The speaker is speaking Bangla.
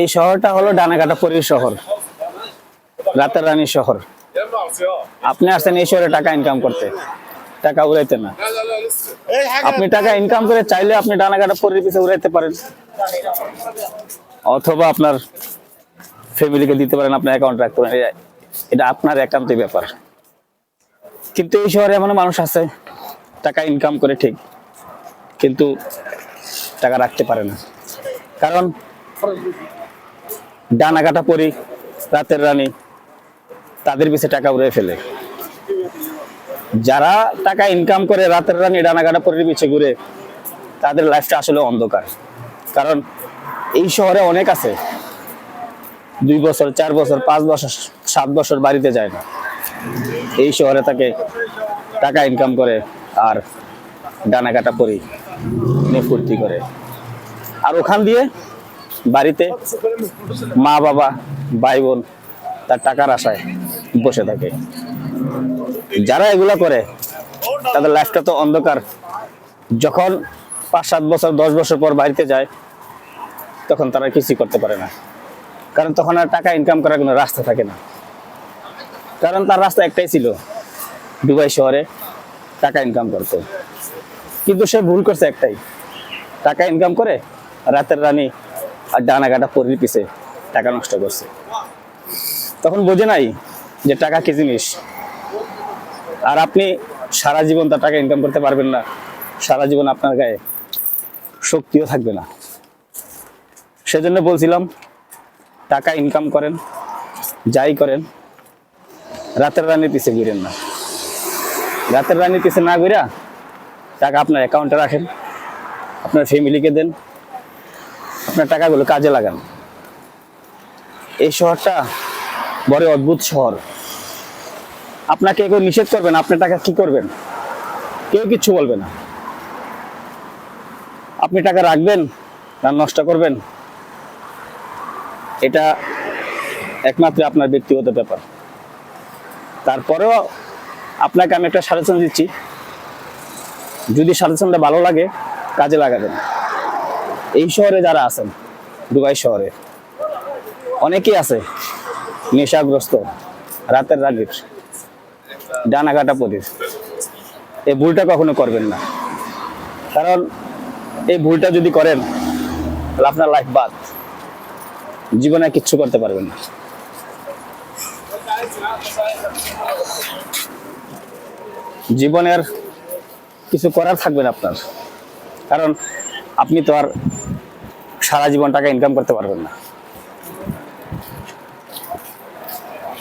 এই শহরটা হলো ডানাকাটা পরীর শহর, রাতের রানী শহর। আপনি আসছেন এই শহরে টাকা ইনকাম করতে, টাকা উড়াইতে না। আপনি টাকা ইনকাম করে চাইলে আপনি ডানাকাটা পরীর পিছে উড়াইতে পারেন। অথবা আপনার ফ্যামিলিকে দিতে পারেন, আপনার অ্যাকাউন্ট রাখতে পারেন। এটা আপনার একান্তই ব্যাপার। কিন্তু এই শহরে এমন মানুষ আছে, টাকা ইনকাম করে ঠিক, কিন্তু টাকা রাখতে পারে না। কারণ ডানা কাটা পরি, রাতের রানী, তাদের পিছে টাকা উড়ে ফেলে। যারা টাকা ইনকাম করে রাতের রানী ডানা কাটা পরির পিছে ঘুরে, তাদের লাইফটা আসলে অন্ধকার। কারণ এই শহরে অনেক আছে, দুই বছর, চার বছর, পাঁচ বছর, সাত বছর বাড়িতে যায় না। এই শহরে তাকে টাকা ইনকাম করে আর ডানা কাটা পরি নিয়ে ফুর্তি করে। আর ওখান দিয়ে বাড়িতে মা, বাবা, ভাই, বোন, তার টাকার আশায় বসে থাকে। যারা এগুলা করে, তাদের লাইফটা তো অন্ধকার। যখন পাঁচ, সাত বছর, দশ বছর পর বাড়িতে যায়, তখন তারা কিছুই করতে পারে না। কারণ তখন আর টাকা ইনকাম করার কোনো রাস্তা থাকে না। কারণ তার রাস্তা একটাই ছিল, দুবাই শহরে টাকা ইনকাম করতে। কিন্তু সে ভুল করছে একটাই। টাকা ইনকাম করে রাতের রানী আর ডানা কাটা পরির পিছে টাকা নষ্ট করছে। তখন বোঝে নাই যে টাকা কি জিনিস। আর আপনি সারা জীবন তার টাকা ইনকাম করতে পারবেন না। সারা জীবন আপনার গায়ে শক্তিও থাকবে না। সেজন্য বলছিলাম, টাকা ইনকাম করেন, যাই করেন, রাতের রানীর পিছে ঘুরেন না। রাতের রানীর পিছে না ঘুরা, টাকা আপনার অ্যাকাউন্টে রাখেন, আপনার ফ্যামিলিকে দেন আপনার টাকাগুলো কাজে লাগান। এই শহরটা বড় অদ্ভুত শহর। আপনাকে কেউ নিষেধ করবেন আপনার টাকা কি করবেন? কেউ কিচ্ছু বলবে না। আপনি টাকা রাখবেন, না নষ্ট করবেন, এটা একমাত্র আপনার ব্যক্তিগত ব্যাপার। তারপরেও আপনাকে আমি একটা সাজেশন দিচ্ছি, যদি সাজেশনটা ভালো লাগে, কাজে লাগাবেন। এই শহরে যারা আছেন, দুবাই শহরে, অনেকেই আছে নেশাগ্রস্ত, রাতের রাগের ডানা কাটা পরির এই ভুলটা কখনো করবেন না। কারণ এই ভুলটা যদি করেন, তাহলে আপনার লাইফ বাদ। জীবনে কিচ্ছু করতে পারবেন না। জীবনের কিছু করার থাকবে না আপনার। কারণ আপনি তো আর সারা জীবন টাকা ইনকাম করতে পারবেন না।